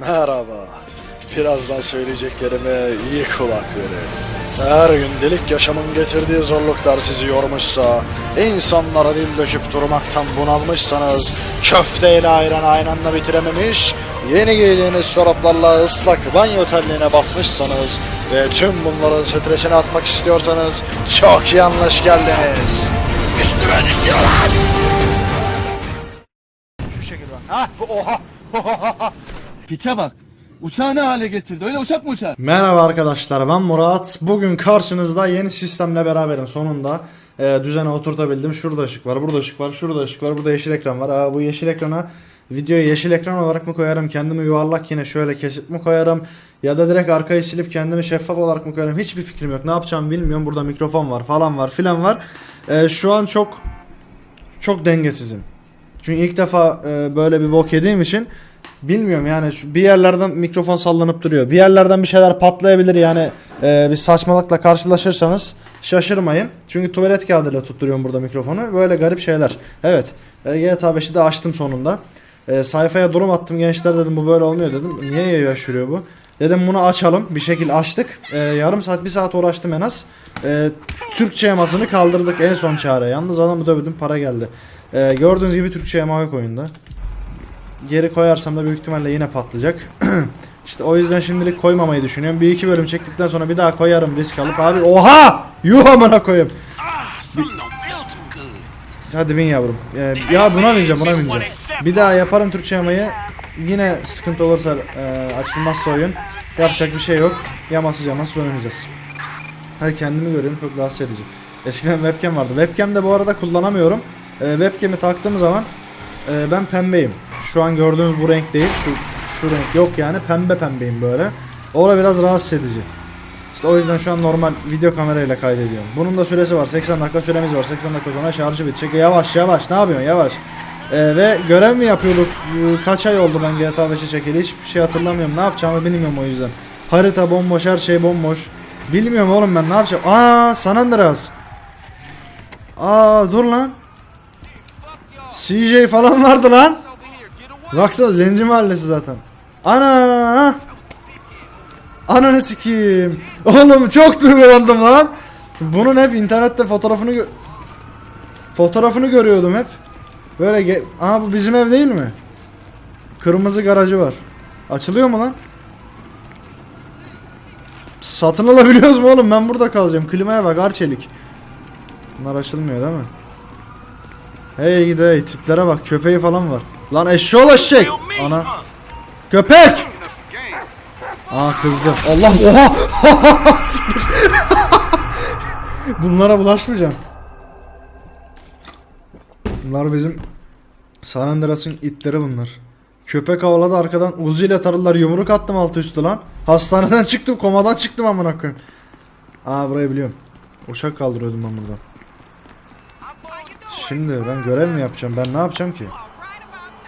Merhaba. Birazdan söyleyeceklerime iyi kulak verin. Eğer gündelik yaşamın getirdiği zorluklar sizi yormuşsa, insanlara dil döküp durmaktan bunalmışsanız, köfteyle ayran aynı anda bitirememiş, yeni giydiğiniz çoraplarla ıslak banyo telliğine basmışsanız ve tüm bunların stresini atmak istiyorsanız çok yanlış geldiniz. Üstüme düşüyorlar. Şu şekilde bak. Ha, oha. Piçe bak. Uçağı ne hale getirdi? Öyle uçak mı uçar? Merhaba arkadaşlar ben Murat. Bugün karşınızda yeni sistemle beraberim sonunda. e, düzene oturtabildim. Şurada ışık var, burada ışık var, şurada ışık var, burada yeşil ekran var. Aa, bu yeşil ekrana videoyu yeşil ekran olarak mı koyarım? Kendimi yuvarlak yine şöyle kesip mi koyarım? Ya da direkt arkayı silip kendimi şeffaf olarak mı koyarım? Hiçbir fikrim yok. Ne yapacağımı bilmiyorum. Burada mikrofon var falan var filan var. E, şu an çok çok dengesizim. Çünkü ilk defa e, böyle bir bok yediğim için bilmiyorum yani bir yerlerden mikrofon sallanıp duruyor. Bir yerlerden bir şeyler patlayabilir yani e, bir saçmalıkla karşılaşırsanız şaşırmayın. Çünkü tuvalet kağıdıyla tutturuyorum burada mikrofonu. Böyle garip şeyler. Evet e, GTA 5'i de açtım sonunda. Sayfaya durum attım gençler dedim bu böyle olmuyor dedim. Niye yaşıyor bu? Dedim bunu açalım. Bir şekil açtık. E, yarım saat bir saat uğraştım en az. E, Türkçe yamasını kaldırdık en son çare. Yalnız adamı dövdüm para geldi. E, gördüğünüz gibi Türkçe yama yok oyunda. Geri koyarsam da büyük ihtimalle yine patlayacak. işte o yüzden şimdilik koymamayı düşünüyorum. Bir iki bölüm çektikten sonra bir daha koyarım risk alıp abi oha yuh amına koyayım. Hadi bin yavrum. Ee, ya buna bineceğim buna bineceğim. Bir daha yaparım Türkçe yamayı. Yine sıkıntı olursa e, açılmazsa oyun. Yapacak bir şey yok. Yamasız yamasız oynayacağız. Hadi kendimi görüyorum çok rahatsız edici. Eskiden webcam vardı. Webcam de bu arada kullanamıyorum. E, webcam'i taktığım zaman e, ben pembeyim. Şu an gördüğünüz bu renk değil. Şu, şu renk yok yani. Pembe pembeyim böyle. O da biraz rahatsız edici. İşte o yüzden şu an normal video kamerayla kaydediyorum. Bunun da süresi var. 80 dakika süremiz var. 80 dakika sonra şarjı bitecek. Yavaş yavaş. Ne yapıyorsun? Yavaş. Ee, ve görev mi yapıyorduk? Ee, Kaç ay oldu ben GTA 5'i çekeli? Hiçbir şey hatırlamıyorum. Ne yapacağımı bilmiyorum o yüzden. Harita bomboş, her şey bomboş. Bilmiyorum oğlum ben ne yapacağım. Aa, San Andreas. Aa, dur lan. CJ falan vardı lan. Baksana zenci mahallesi zaten. Ana! Ananı sikeyim. Oğlum çok duygulandım lan. Bunun hep internette fotoğrafını gö- fotoğrafını görüyordum hep. Böyle ge- Aha bu bizim ev değil mi? Kırmızı garajı var. Açılıyor mu lan? Satın alabiliyoruz mu oğlum? Ben burada kalacağım. Klimaya bak Arçelik. Bunlar açılmıyor değil mi? Hey gidi tiplere bak köpeği falan var. Lan eşşoğlu eşek. Ana. Köpek. Aa kızdı. Allah oha. Bunlara bulaşmayacağım. Bunlar bizim San Andreas'ın itleri bunlar. Köpek havladı arkadan Uzi ile tarılar yumruk attım altı üstü lan. Hastaneden çıktım komadan çıktım amına koyayım. Aa burayı biliyorum. Uçak kaldırıyordum ben buradan. Şimdi ben görev mi yapacağım? Ben ne yapacağım ki?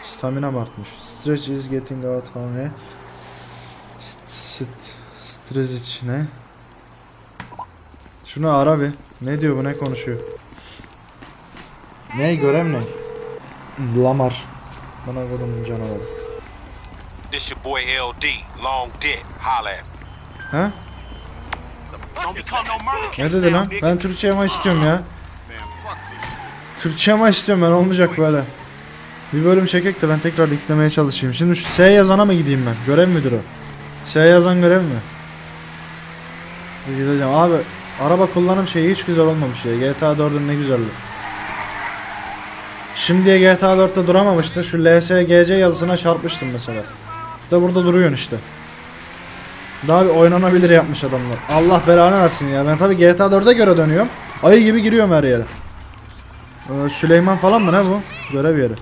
Stamina artmış. Stretch is getting out honey. St Strezic ne? Şunu ara bir. Ne diyor bu ne konuşuyor? Ne görev ne? Lamar. Bana kodum canavarı. This your boy LD, Long Dick. Holla at me. Ha? Ne dedi lan? Ben Türkçe yama istiyorum ya. Türkçe yama istiyorum ben olmayacak böyle. Bir bölüm çekek de ben tekrar yüklemeye çalışayım. Şimdi şu S yazana mı gideyim ben? Görev midir? S yazan görev mi? Gideceğim. Abi araba kullanım şeyi hiç güzel olmamış ya. GTA 4'ün ne güzeldi. Şimdiye GTA 4'te duramamıştı. Şu LSGC yazısına çarpmıştım mesela. Da burada duruyorsun işte. Daha bir oynanabilir yapmış adamlar. Allah belanı versin ya. Ben tabi GTA 4'e göre dönüyorum. Ayı gibi giriyorum her yere. Ee, Süleyman falan mı ne bu? Görev yeri.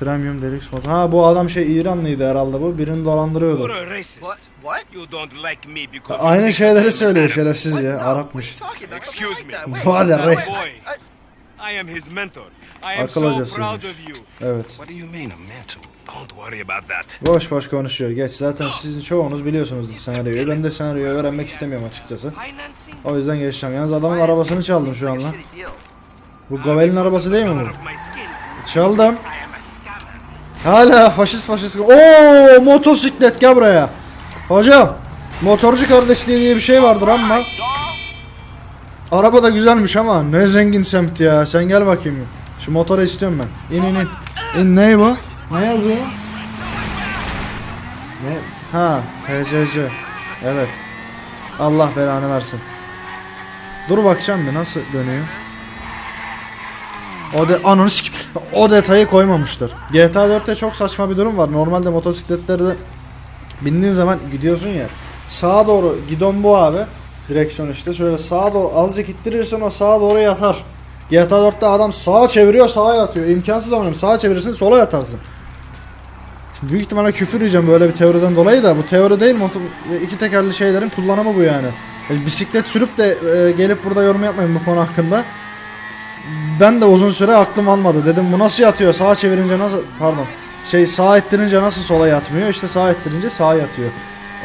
Premium Deluxe mod. Ha bu adam şey İranlıydı herhalde bu. Birini dolandırıyordu. A racist. Aynı şeyleri söylüyor şerefsiz ya. Arapmış. what res. Boy, I- am his mentor. I am Akıl so hocasıymış. proud of you. Evet. What do you mean a mentor? Don't worry about that. Boş boş konuşuyor. Geç zaten sizin çoğunuz biliyorsunuzdur senaryoyu. Ben de senaryoyu öğrenmek istemiyorum açıkçası. O yüzden geçeceğim. Yalnız adamın arabasını çaldım şu an lan. Shitty deal. Bu Govel'in arabası değil mi bu? Çaldım. Hala faşist faşist. Oo motosiklet gel buraya. Hocam motorcu kardeşliği diye bir şey vardır ama. Araba da güzelmiş ama ne zengin semt ya. Sen gel bakayım. Şu motoru istiyorum ben. İn in in. İn ne bu? Ne yazıyor? Ne? Ha HCC. Evet. Allah belanı versin. Dur bakacağım bir nasıl dönüyor. O de ananı sikip o detayı koymamışlar. GTA 4'te çok saçma bir durum var. Normalde motosikletlerde bindiğin zaman gidiyorsun ya. Sağa doğru gidon bu abi. Direksiyon işte şöyle sağa doğru azıcık ittirirsen o sağa doğru yatar. GTA 4'te adam sağa çeviriyor sağa yatıyor. İmkansız ama sağa çevirirsin sola yatarsın. Şimdi büyük ihtimalle küfür yiyeceğim böyle bir teoriden dolayı da bu teori değil motor iki tekerli şeylerin kullanımı bu yani. E, bisiklet sürüp de e, gelip burada yorum yapmayın bu konu hakkında. Ben de uzun süre aklım almadı. Dedim bu nasıl yatıyor? Sağa çevirince nasıl pardon. Şey sağa ettirince nasıl sola yatmıyor? İşte sağa ettirince sağa yatıyor.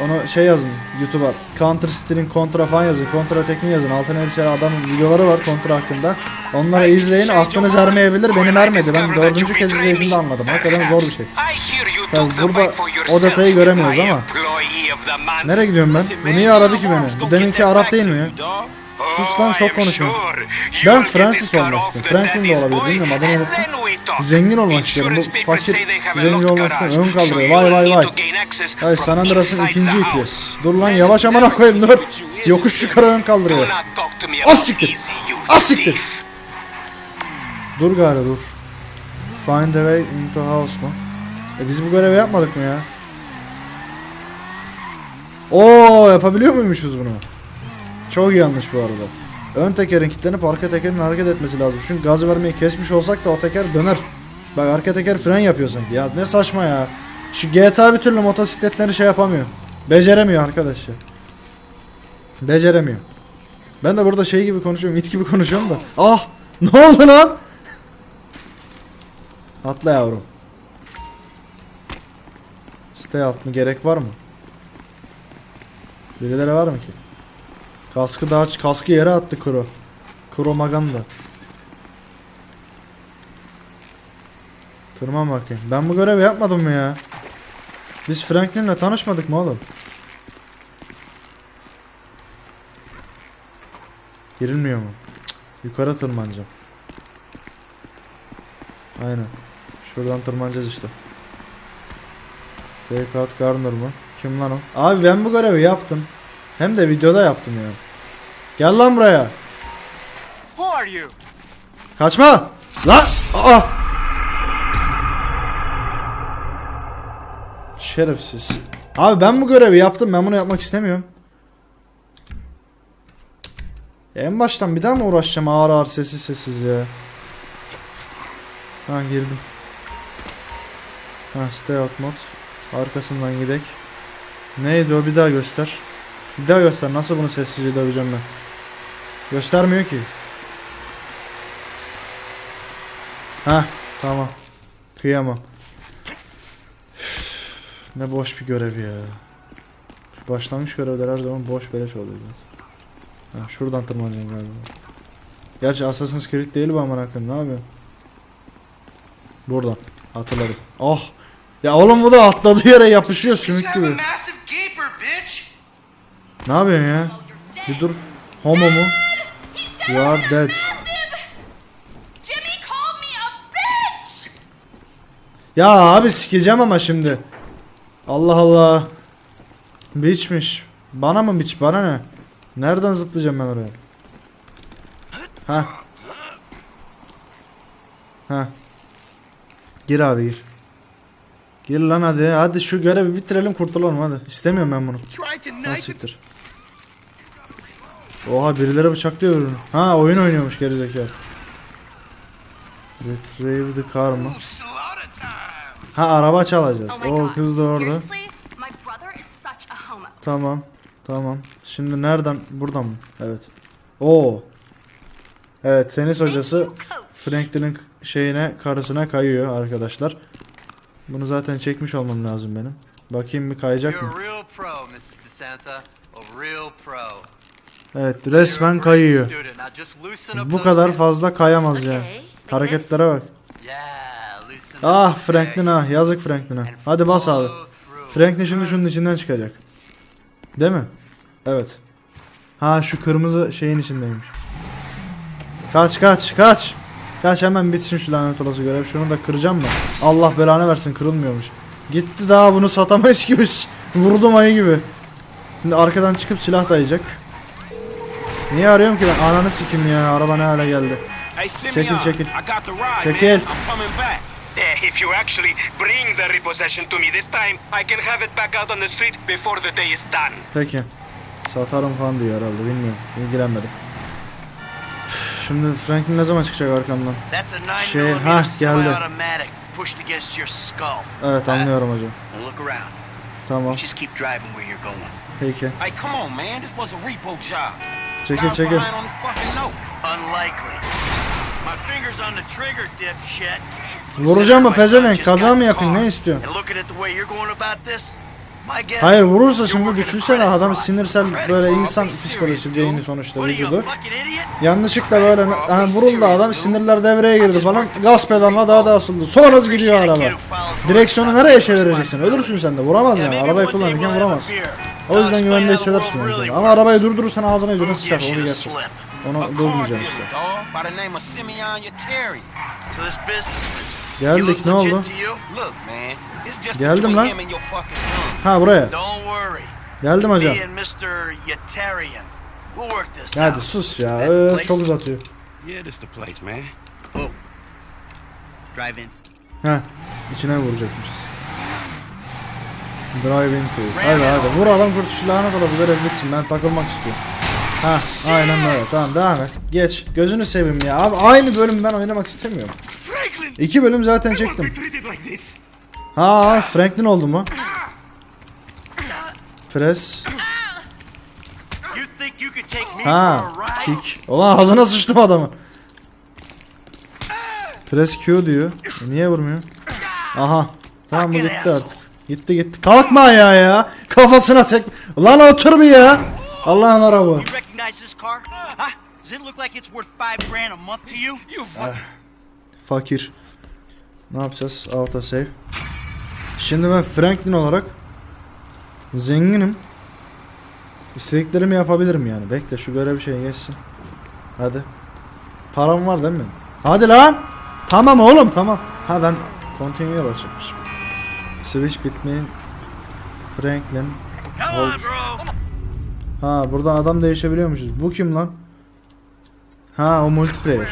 Onu şey yazın YouTube'a. Counter Strike'in kontra falan yazın. Kontra tekniği yazın. Altına elbiseli adamın videoları var kontra hakkında. Onları izleyin. Aklınız ermeyebilir. Benim ermedi. Ben dördüncü kez izleyişimde anladım. Hakikaten zor bir şey. Tabii burada o detayı göremiyoruz ama. Nereye gidiyorum ben? Bu niye aradı ki beni? Bu deminki Arap değil mi ya? Sus lan çok konuşuyorum. Ben Francis olmak istiyorum. Franklin de olabilir bilmiyorum adını unuttum. Zengin olmak istiyorum. Bu fakir zengin olmak istiyorum. Ön kaldırıyor. Vay vay vay. Ay San Andreas'ın ikinci iti. Dur lan yavaş amına koyayım dur. Yokuş yukarı ön kaldırıyor. Az siktir. Az siktir. Dur gari dur. Find a way into house mu? E biz bu görevi yapmadık mı ya? Oo yapabiliyor muymuşuz bunu? Çok yanlış bu arada. Ön tekerin kilitlenip arka tekerin hareket etmesi lazım. Çünkü gaz vermeyi kesmiş olsak da o teker döner. Bak arka teker fren yapıyor sanki. Ya ne saçma ya. Şu GTA bir türlü motosikletleri şey yapamıyor. Beceremiyor arkadaş. Beceremiyor. Ben de burada şey gibi konuşuyorum, it gibi konuşuyorum da. Ah! Ne oldu lan? Atla yavrum. Stay alt mı gerek var mı? Birileri var mı ki? Kaskı daha kaskı yere attı Kuro. Kuro Maganda. Tırman bakayım. Ben bu görevi yapmadım mı ya? Biz Franklin'le tanışmadık mı oğlum? Girilmiyor mu? Yukarı tırmanacağım. Aynen. Şuradan tırmanacağız işte. Take out Garner mı? Kim lan o? Abi ben bu görevi yaptım. Hem de videoda yaptım ya. Gel lan buraya. Who are you? Kaçma. Lan. Aa. Şerefsiz. Abi ben bu görevi yaptım. Ben bunu yapmak istemiyorum. En baştan bir daha mı uğraşacağım ağır ağır sessiz sessiz ya. Ha girdim. Ha stay out mod. Arkasından gidek. Neydi o bir daha göster. Bir daha göster. Nasıl bunu sessizce döveceğim ben? Göstermiyor ki. Ha tamam. Kıyamam. Ne boş bir görev ya. Şu başlangıç görevler her zaman boş beleş oluyor. Ha, şuradan tırmanacağım galiba. Gerçi Assassin's Creed değil bu amına koyayım. Ne yapıyorsun? Buradan. Hatırladım. Oh. Ya oğlum bu da atladığı yere yapışıyor sümük gibi. Ne yapıyorsun ya? Bir dur. Homo mu? You are dead. Ya abi sikeceğim ama şimdi. Allah Allah. Biçmiş. Bana mı biç? Bana ne? Nereden zıplayacağım ben oraya? Ha. Ha. Gir abi gir. Gir lan hadi. Hadi şu görevi bitirelim kurtulalım hadi. İstemiyorum ben bunu. Ha siktir. Oha birileri bıçaklıyor ürünü. Ha oyun oynuyormuş gerizekalı. Retrieve the car mı? Ha araba çalacağız. Oh O kız da orada. Tamam. Tamam. Şimdi nereden? Buradan mı? Evet. Oo. Evet tenis hocası. Franklin'in şeyine karısına kayıyor arkadaşlar. Bunu zaten çekmiş olmam lazım benim. Bakayım bir kayacak mı? Evet resmen kayıyor. Bu kadar fazla kayamaz ya. Hareketlere bak. Ah Franklin ah yazık Franklin'e. Hadi bas abi. Franklin şimdi şunun içinden çıkacak. Değil mi? Evet. Ha şu kırmızı şeyin içindeymiş. Kaç kaç kaç. Kaç hemen bitsin şu lanet olası görev. Şunu da kıracağım da. Allah belanı versin kırılmıyormuş. Gitti daha bunu satamayız gibi. Vurdum ayı gibi. Şimdi arkadan çıkıp silah dayayacak. Niye arıyorum ki ben? Ananı sikim ya. Araba ne hale geldi. Çekil, çekil. I got the ride, Çekil. man. I'm coming back. Eh, if you actually bring the repossession to me this time, I can have it back out on the street before the day is done. Peki. Satarım falan diyor herhalde bilmiyorum. İlgilenmedim. Şimdi Franklin ne zaman çıkacak arkamdan? That's a 9 Şey, ha, geldi. semi-automatic pushed against your skull. Evet anlıyorum hocam. Now look around. Tamam. Just keep driving where you're going. Peki. Hey, come on, man. This was a repo job. Çekil çekil. behind on this fucking note. Unlikely. My finger's on the trigger, dipshit. Vuracağım mı pezevenk? Kaza mı yapayım? Ne istiyorsun? Hayır vurursa şimdi düşünsene adam sinirsel böyle insan psikolojisi beyni sonuçta vücudu. Yanlışlıkla böyle hani vuruldu adam sinirler devreye girdi falan gaz pedalına daha da asıldı. Sonra gidiyor araba. Direksiyonu nereye çevireceksin? Ölürsün sen de vuramaz yani arabayı kullanırken vuramaz. O yüzden güvende hissedersin yani. Ama arabayı durdurursan ağzına yüzüne sıçar onu gerçek. Onu A car durmayacaksın dealer, işte. Geldik ne oldu? Geldim lan. Ha buraya. Geldim hocam. Hadi sus ya. Öf, çok uzatıyor. Yeah, this the place, man. Drive in. Heh. içine vuracakmışız. Driving to. Hadi hadi. Vur adam kurtuşu lanet olası böyle bitsin. Ben takılmak istiyorum. Ha, aynen böyle. Tamam devam et. Geç. Gözünü seveyim ya. Abi aynı bölüm ben oynamak istemiyorum. İki bölüm zaten çektim. Ha, Franklin oldu mu? Me Ha, kick. Ulan ağzına sıçtım adamın. Press Q diyor. E, Niye vurmuyor? Aha. Tamam bu gitti artık. Gitti gitti. Kalkma ya ya. Kafasına tek. Lan otur bir ya. Allah'ın arabı. This car? Huh? Does it look like it's worth five grand a month to you? You fucking Fakir. Ne yapacağız? Auto save. Şimdi ben Franklin olarak zenginim. İstediklerimi yapabilirim yani. Bekle şu görev bir şey geçsin. Hadi. Param var değil mi? Hadi lan. Tamam oğlum tamam. Ha ben continue'ya basacakmışım. Switch bitmeyin. Franklin. Come on, bro. Ha burada adam değişebiliyormuşuz. Bu kim lan? Ha o multiplayer.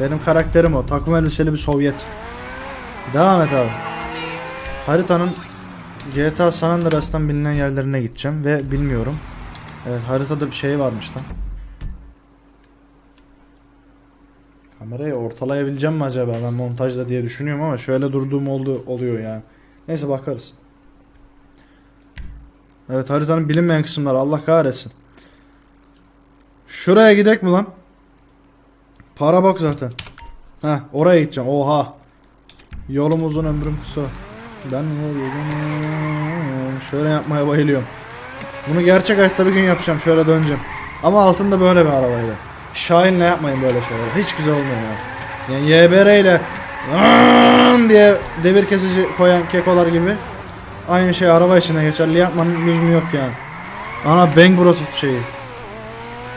Benim karakterim o. Takım elbiseli bir Sovyet. Devam et abi. Haritanın GTA San Andreas'tan bilinen yerlerine gideceğim ve bilmiyorum. Evet haritada bir şey varmış lan. Kamerayı ortalayabileceğim mi acaba ben montajda diye düşünüyorum ama şöyle durduğum oldu oluyor yani. Neyse bakarız. Evet haritanın bilinmeyen kısımları Allah kahretsin. Şuraya gidek mi lan? Para bak zaten. Heh oraya gideceğim. Oha. Yolum uzun ömrüm kısa. Ben şöyle yapmaya bayılıyorum. Bunu gerçek hayatta bir gün yapacağım. Şöyle döneceğim. Ama altında böyle bir arabayla. Şahin'le yapmayın böyle şeyler. Hiç güzel olmuyor ya. Yani YBR ile diye devir kesici koyan kekolar gibi aynı şey araba içine geçerli yapmanın lüzumu yok yani. Ana Bang Bros şeyi.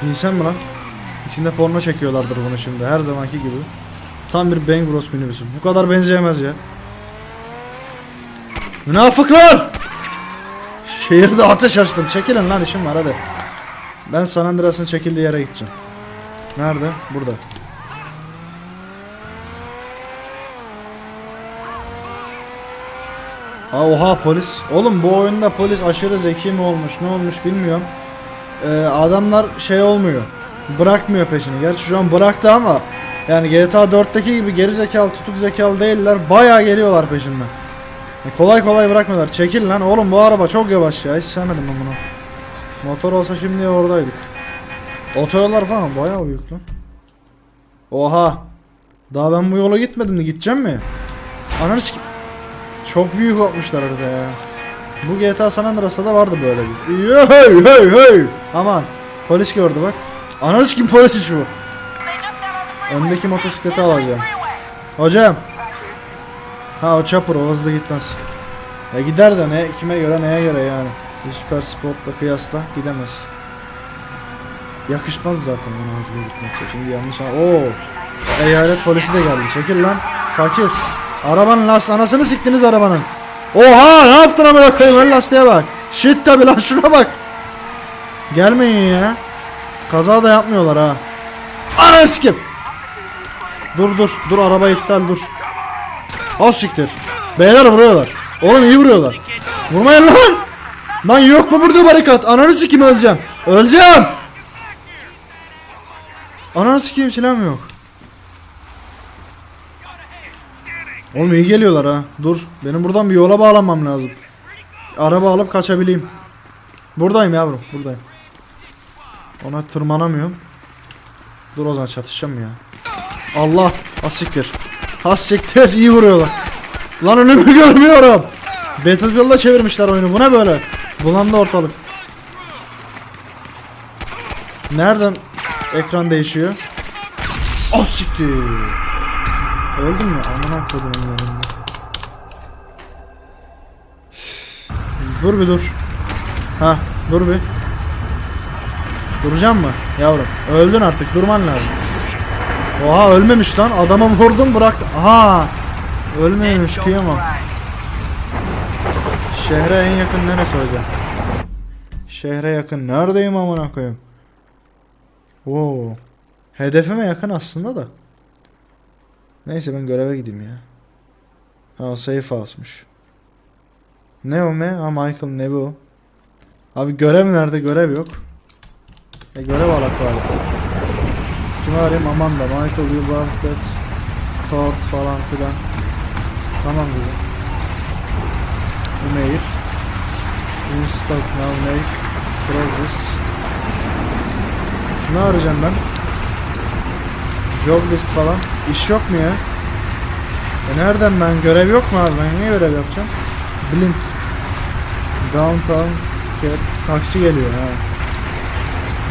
İnsan mı lan? İçinde porno çekiyorlardır bunu şimdi her zamanki gibi. Tam bir Bang Bros minibüsü. Bu kadar benzeyemez ya. Münafıklar! Şehirde ateş açtım. Çekilin lan işim var hadi. Ben San Andreas'ın çekildiği yere gideceğim. Nerede? Burada. Ha oha polis. Oğlum bu oyunda polis aşırı zeki mi olmuş ne olmuş bilmiyorum. Ee, adamlar şey olmuyor. Bırakmıyor peşini. Gerçi şu an bıraktı ama yani GTA 4'teki gibi geri zekalı tutuk zekalı değiller. Bayağı geliyorlar peşinden. E, kolay kolay bırakmıyorlar. Çekil lan oğlum bu araba çok yavaş ya. Hiç sevmedim ben bunu. Motor olsa şimdi oradaydık. Otoyollar falan bayağı büyük lan. Oha. Daha ben bu yola gitmedim de gideceğim mi? Ananı sikim. Çok büyük yapmışlar orada ya. Bu GTA San Andreas'ta da vardı böyle bir. Hey hey hey. Aman. Polis gördü bak. Ananı sikim polisi şu. Öndeki motosikleti alacağım. Hocam. Ha o chopper o hızlı gitmez. Ya gider de ne kime göre neye göre yani. Süper Sport'la kıyasla gidemez. Yakışmaz zaten bana hızlı gitmekte. Şimdi yanlış an. Oo. Eyalet polisi de geldi. Çekil lan. Fakir. Arabanın las anasını siktiniz arabanın. Oha ne yaptın amına koyayım ön lastiğe bak. Shit tabi lan şuna bak. Gelmeyin ya. Kaza da yapmıyorlar ha. Ana sikip. Dur dur dur araba iptal dur. O siktir. Beyler vuruyorlar. Oğlum iyi vuruyorlar. Vurmayın lan. Lan yok mu burada barikat? Ananı sikeyim öleceğim. Öleceğim. Ananı sikeyim silahım yok. Oğlum iyi geliyorlar ha. Dur. Benim buradan bir yola bağlanmam lazım. Araba alıp kaçabileyim. Buradayım yavrum. Buradayım. Ona tırmanamıyorum. Dur o zaman çatışacağım ya. Allah. Ha siktir. Ha siktir. iyi vuruyorlar. Lan önümü görmüyorum. Battlefield'da çevirmişler oyunu. Bu ne böyle? Bulandı ortalık. Nereden ekran değişiyor? Siktir. Öldüm ya. Aman kodumun yanında. Dur bir dur. Ha dur bir. Duracağım mı yavrum? Öldün artık durman lazım. Oha ölmemiş lan. Adama vurdum bıraktı. Aha. Ölmemiş kıyamam. Şehre en yakın neresi hocam? Şehre yakın. Neredeyim amına koyayım? Oo. Hedefime yakın aslında da. Neyse ben göreve gideyim ya. Ha safe house'muş. Ne o me? Ha Michael ne bu? Abi görev nerede? Görev yok. E görev alak var. Kimi arayayım? Amanda, Michael, you love that Todd falan filan. Tamam kızım. Email. Install now make progress. Kimi arayacağım ben? Job list falan. İş yok mu ya? E nereden ben? Görev yok mu abi? Ben niye görev yapacağım? Blink. Downtown. Taksi geliyor ha.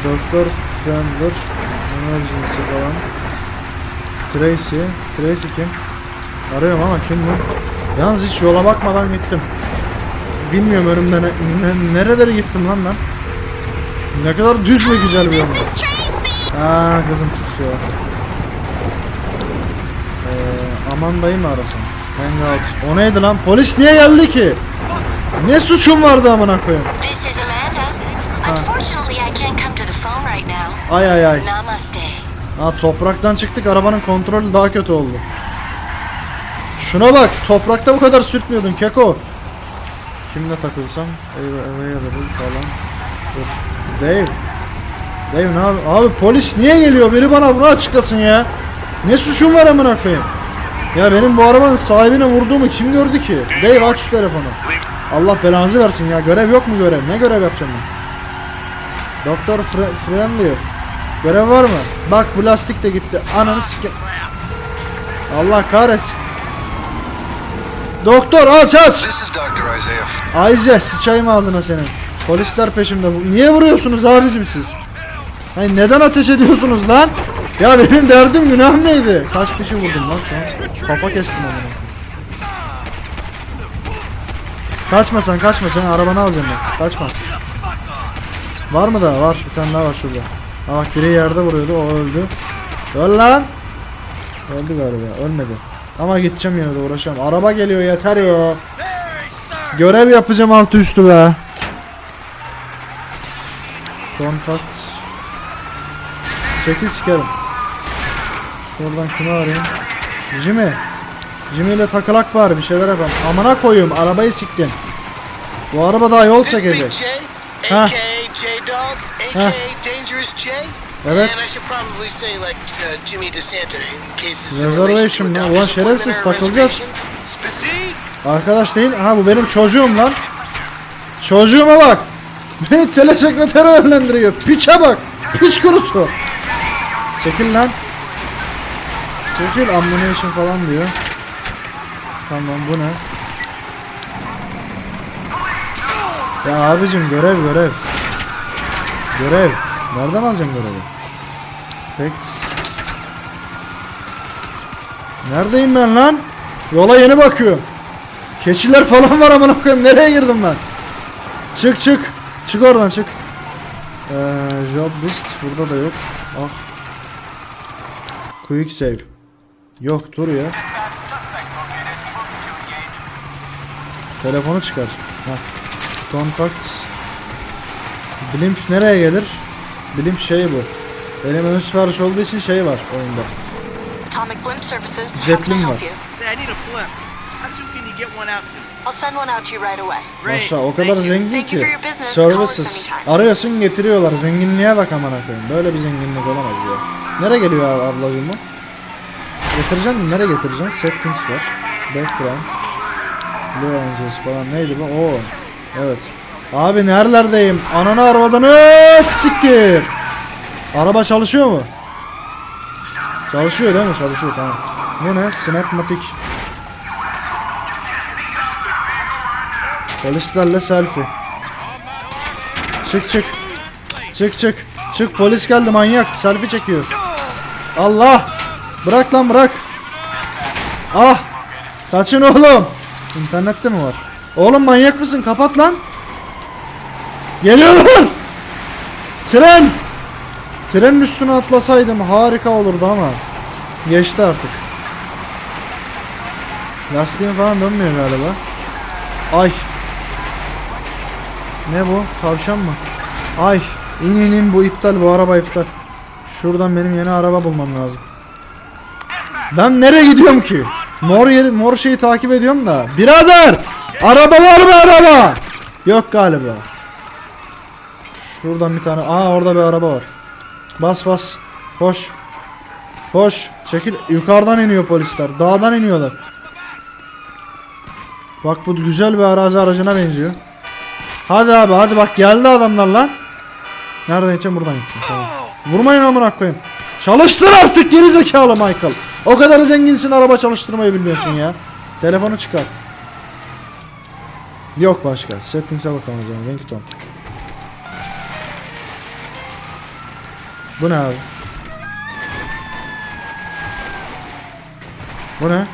Doktor Fender. Emergency falan. Tracy. Tracy kim? Arıyorum ama kim bu? Yalnız hiç yola bakmadan gittim. Bilmiyorum önümde ne, ne- nerelere gittim lan ben. Ne kadar düz ve güzel bir yol. Aa kızım sus ya. Ee, Amanda'yı mı arasam? Hangout. O neydi lan? Polis niye geldi ki? Ne suçum vardı amına koyayım? Ay ay ay. Namaste. Ha topraktan çıktık arabanın kontrolü daha kötü oldu. Şuna bak toprakta bu kadar sürtmüyordun keko. Kimle takılsam? Available falan. Dur. Dave. Dave ne abi? Abi polis niye geliyor? Biri bana bunu açıklasın ya. Ne suçum var amına koyayım? Ya benim bu arabanın sahibine vurduğumu kim gördü ki? Dave aç şu telefonu. Allah belanızı versin ya. Görev yok mu görev? Ne görev yapacağım ben? Doktor Fre Friendly. Görev var mı? Bak bu lastik de gitti. Ananı sike... Allah kahretsin. Doktor aç aç. Ayze sıçayım ağzına senin. Polisler peşimde. Niye vuruyorsunuz abicim siz? Hayır neden ateş ediyorsunuz lan? Ya benim derdim günahım neydi? Kaç kişi vurdum lan şu an? Kafa kestim onu. Kaçma sen kaçma sen arabanı alacağım ben. Kaçma. Var mı daha? Var. Bir tane daha var şurada. Ha bak biri yerde vuruyordu o öldü. Öl lan. Öldü galiba. Ölmedi. Ama gideceğim yine de uğraşamam. Araba geliyor yeter ya. Görev yapacağım altı üstü be. Kontakt. Çekil sikerim. Şuradan kimi arayayım? Jimmy. Jimmy ile takılak var bir şeyler yapalım. Amına koyayım arabayı siktin. Bu araba daha yol çekecek. Dangerous Jay. Evet. Uh, Reservation a Ulan şerefsiz, takılacağız. Arkadaş değil. Ha bu benim çocuğum lan. Çocuğuma bak. Beni telesekretere yönlendiriyor. Piçe bak. Piç kurusu. Çekil lan. Çekil ammunition falan diyor. Tamam bu ne? Ya abicim görev görev. Görev. Nereden alacağım görevi? Text. Neredeyim ben lan? Yola yeni bakıyorum. Keçiler falan var amına koyayım. Nereye girdim ben? Çık çık. Çık oradan çık. Ee, job list burada da yok. Ah. Quick save. Yok dur ya. Telefonu çıkar. Ha. Contact. Blimp nereye gelir? Blimp şey bu. Benim ön sipariş olduğu için şey var oyunda. Atomic Blimp Services. Zeppelin var. I'll send one out to you right away. Great. Maşallah o kadar zengin ki. Services. Arıyorsun getiriyorlar. Zenginliğe bak amına koyayım. Böyle bir zenginlik olamaz ya. Nereye geliyor abi ablacığım bu? Getireceksin mi? Nereye getireceksin? Settings var. Background. Blue Angels falan neydi bu? Oo. Evet. Abi nerelerdeyim? Ananı arabadanı siktir. Araba çalışıyor mu? Çalışıyor değil mi? Çalışıyor tamam. Bu ne? Snapmatic. Polislerle selfie. Çık çık. Çık çık. Çık polis geldi manyak. Selfie çekiyor. Allah. Bırak lan bırak. Ah. Kaçın oğlum. İnternette mi var? Oğlum manyak mısın? Kapat lan. Geliyorlar. Tren. Trenin üstüne atlasaydım harika olurdu ama. Geçti artık. Lastiğim falan dönmüyor galiba. Ay. Ne bu? Tavşan mı? Ay. İn in in bu iptal bu araba iptal. Şuradan benim yeni araba bulmam lazım. Ben nereye gidiyorum ki? Mor yeri, mor şeyi takip ediyorum da. Birader! Araba var mı araba? Yok galiba. Şuradan bir tane. Aa orada bir araba var. Bas bas. Koş. Koş. Çekil. Yukarıdan iniyor polisler. Dağdan iniyorlar. Bak bu güzel bir arazi aracına benziyor. Hadi abi hadi bak geldi adamlar lan. Nereden gideceğim buradan gideceğim. Tamam. Vurmayın amına koyayım. Çalıştır artık geri zekalı Michael. O kadar zenginsin araba çalıştırmayı bilmiyorsun ya. Telefonu çıkar. Yok başka. Settings'e bakalım o zaman. Ringtone. Bu ne abi? Bu ne?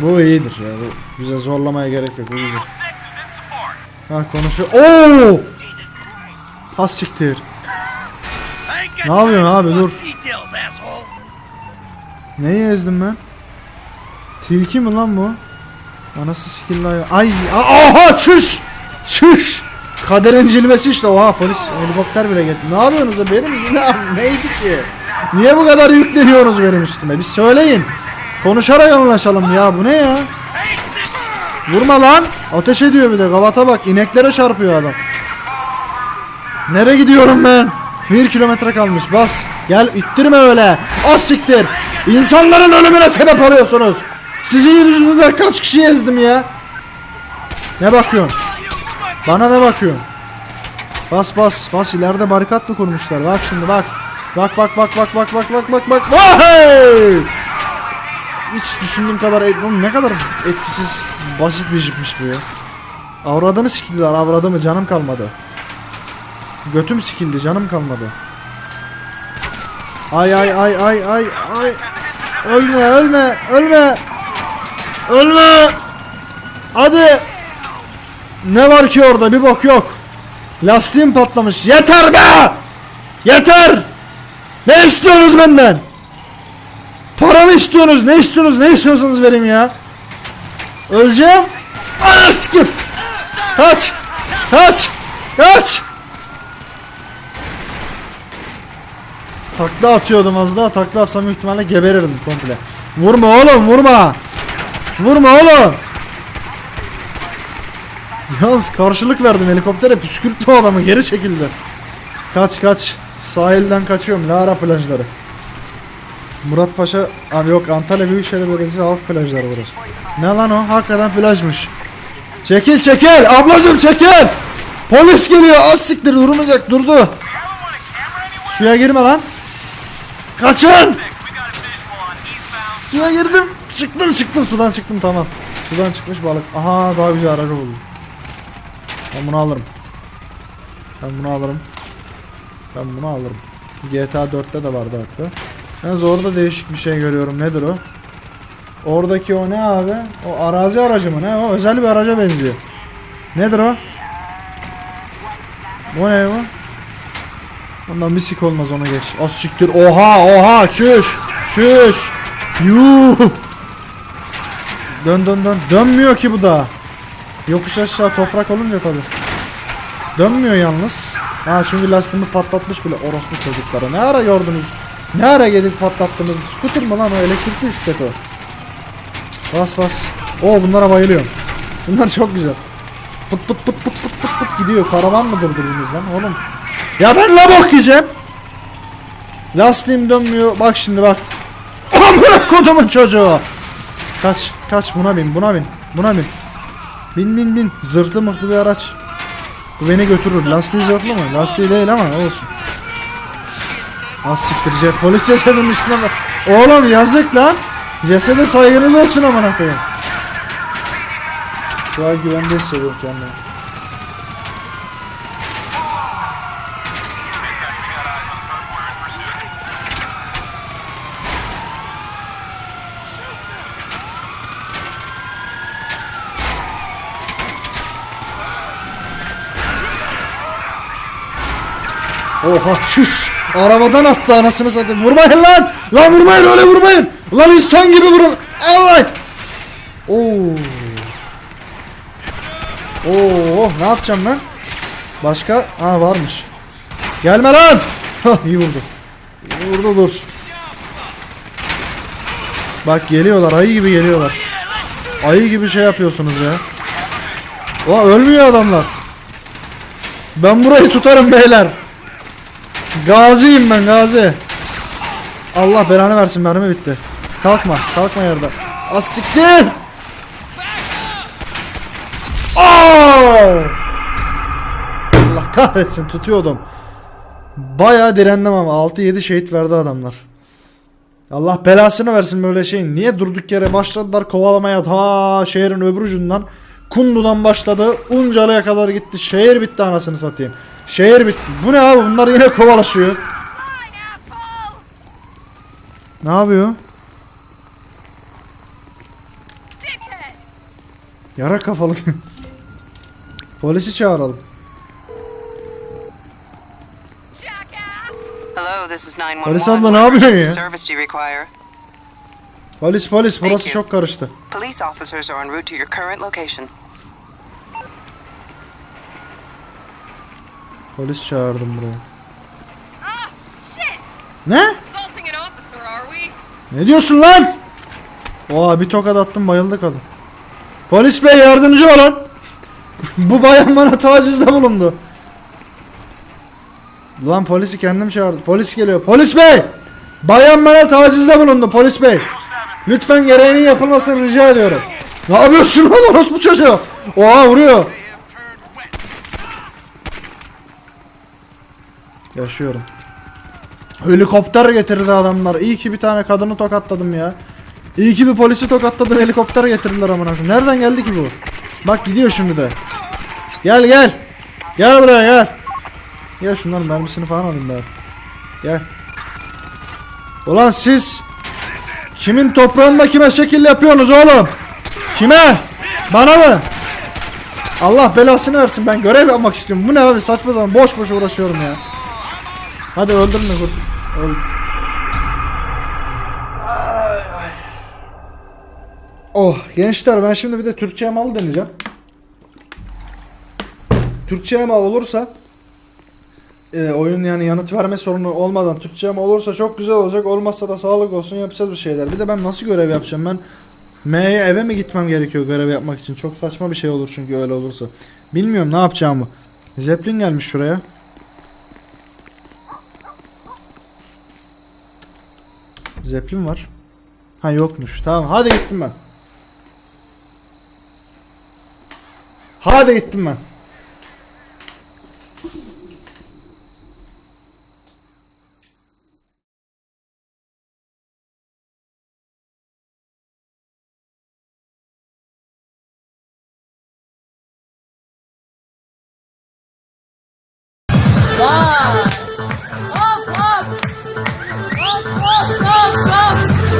Bu iyidir ya. Bu bize zorlamaya gerek yok. Bu güzel. Ha konuşuyor. Oo! Has siktir. Ne yapıyorsun abi dur. Neyi ezdim ben? Tilki mi lan bu? Anası sikilli. Ay a- aha çüş! Çüş! Kaderin cilvesi işte oha polis helikopter bile getirdi. Ne yapıyorsunuz benim günahım neydi ki? Niye bu kadar yükleniyorsunuz benim üstüme? Bir söyleyin. Konuşarak anlaşalım ya bu ne ya? Vurma lan. Ateş ediyor bir de kavata bak ineklere çarpıyor adam. Nereye gidiyorum ben? Bir kilometre kalmış bas. Gel ittirme öyle. Az siktir. İnsanların ölümüne sebep oluyorsunuz. Sizin yüzünüzden kaç kişi ezdim ya? Ne bakıyorsun? Bana ne bakıyorsun? Bas bas bas ileride barikat mı kurmuşlar? Bak şimdi bak. Bak bak bak bak bak bak bak bak bak. Vay! Hiç düşündüğüm kadar Oğlum ne kadar etkisiz basit bir jipmiş bu ya. Avradını sikildiler avradımı canım kalmadı. Götüm sikildi canım kalmadı. Ay ay ay ay ay ay. Ölme ölme ölme. Ölme. Hadi. Ne var ki orada bir bok yok. Lastiğim patlamış. Yeter be. Yeter. Ne istiyorsunuz benden? Para mı istiyorsunuz? Ne istiyorsunuz? Ne istiyorsanız vereyim ya. Öleceğim. Ana sikim. Kaç. Kaç. Kaç. Takla atıyordum az daha. Takla atsam büyük ihtimalle geberirdim komple. Vurma oğlum vurma. Vurma oğlum. Yalnız karşılık verdim helikoptere püskürttü adamı geri çekildi. Kaç kaç. Sahilden kaçıyorum Lara plajları. Murat Paşa abi yok Antalya Büyükşehir Belediyesi halk plajları burası. Ne lan o? Hakikaten plajmış. Çekil çekil ablacım çekil. Polis geliyor az siktir durmayacak durdu. Suya girme lan. Kaçın. Suya girdim. Çıktım çıktım sudan çıktım tamam. Sudan çıkmış balık. Aha daha güzel aracı buldum. Ben bunu alırım. Ben bunu alırım. Ben bunu alırım. GTA 4'te de vardı hatta. Yalnız orada değişik bir şey görüyorum. Nedir o? Oradaki o ne abi? O arazi aracı mı ne? O özel bir araca benziyor. Nedir o? Bu ne bu? Ondan misik olmaz ona geç. Az siktir. Oha oha çüş. Çüş. Yuh. Dön dön dön. Dönmüyor ki bu da. Yokuş aşağı toprak olunca tabi. Dönmüyor yalnız. Ha çünkü lastiğimi patlatmış bile orospu çocuklara. Ne ara gördünüz? Ne ara gelip patlattınız? Scooter mı lan o elektrikli bisiklet o. Bas bas. Oo bunlara bayılıyorum. Bunlar çok güzel. Pıt pıt pıt pıt pıt pıt pıt gidiyor. Karavan mı durdurdunuz lan oğlum? Ya ben la bok yiyeceğim. Lastiğim dönmüyor. Bak şimdi bak. Amına kodumun çocuğu. Kaç kaç buna bin buna bin buna bin. Bin bin bin. Zırhlı mıhlı bir araç. Bu beni götürür. Lastiği zırhlı mı? Lastiği değil ama olsun. Az siktirecek. Polis cesedinin üstüne bak. Oğlum yazık lan. Cesede saygınız olsun amına koyayım. Şu an güvende hissediyorum kendimi. Oha çüş. Arabadan attı anasını satayım. Vurmayın lan. Lan vurmayın öyle vurmayın. Lan insan gibi vurun. Allah. Oo. Oo ne yapacağım ben? Başka? Ha varmış. Gelme lan. Hah iyi vurdu. İyi vurdu dur. Bak geliyorlar ayı gibi geliyorlar. Ayı gibi şey yapıyorsunuz ya. Ulan ölmüyor adamlar. Ben burayı tutarım beyler. Gaziyim ben gazi. Allah belanı versin mermi bitti. Kalkma kalkma yerden. Az! Allah kahretsin tutuyordum. Bayağı direndim ama 6-7 şehit verdi adamlar. Allah belasını versin böyle şeyin. Niye durduk yere başladılar kovalamaya ta şehrin öbür ucundan. Kundu'dan başladı. Uncalı'ya kadar gitti. Şehir bitti anasını satayım. Şehir bitti. Bu ne abi bunlar yine kovalaşıyor. Ne yapıyor? Yara kafalı. Polisi çağıralım. Jackass! Hello, this is 911. Polis abla ne yapıyorsun ya? Polis polis burası çok karıştı. Police officers are en route to your current location. Polis çağırdım buraya. Ah! Ne? Ne diyorsun lan? Oha bir tokat attım bayıldı kadın. Polis bey yardımcı olun. Bu bayan bana tacizde bulundu. Lan polisi kendim çağırdım. Polis geliyor. Polis bey! Bayan bana tacizde bulundu polis bey. Lütfen gereğinin yapılmasını rica ediyorum. Ne yapıyorsun lan orospu çocuğu? Oha vuruyor. Yaşıyorum. Helikopter getirdi adamlar. İyi ki bir tane kadını tokatladım ya. İyi ki bir polisi tokatladım helikopter getirdiler amına koyayım. Nereden geldi ki bu? Bak gidiyor şimdi de. Gel gel. Gel buraya gel. Gel şunların mermisini falan alayım ben. Gel. Ulan siz kimin toprağında kime şekil yapıyorsunuz oğlum? Kime? Bana mı? Allah belasını versin ben görev yapmak istiyorum. Bu ne abi saçma zaman boş boş uğraşıyorum ya. Hadi öldürme kurt. Öl. Ay, ay. Oh gençler ben şimdi bir de Türkçe emalı deneyeceğim. Türkçe emalı olursa e, oyun yani yanıt verme sorunu olmadan Türkçe emalı olursa çok güzel olacak. Olmazsa da sağlık olsun yapacağız bir şeyler. Bir de ben nasıl görev yapacağım ben M'ye eve mi gitmem gerekiyor görev yapmak için? Çok saçma bir şey olur çünkü öyle olursa. Bilmiyorum ne yapacağımı. Zeppelin gelmiş şuraya. Zeppelin var. Ha yokmuş. Tamam hadi gittim ben. Hadi gittim ben.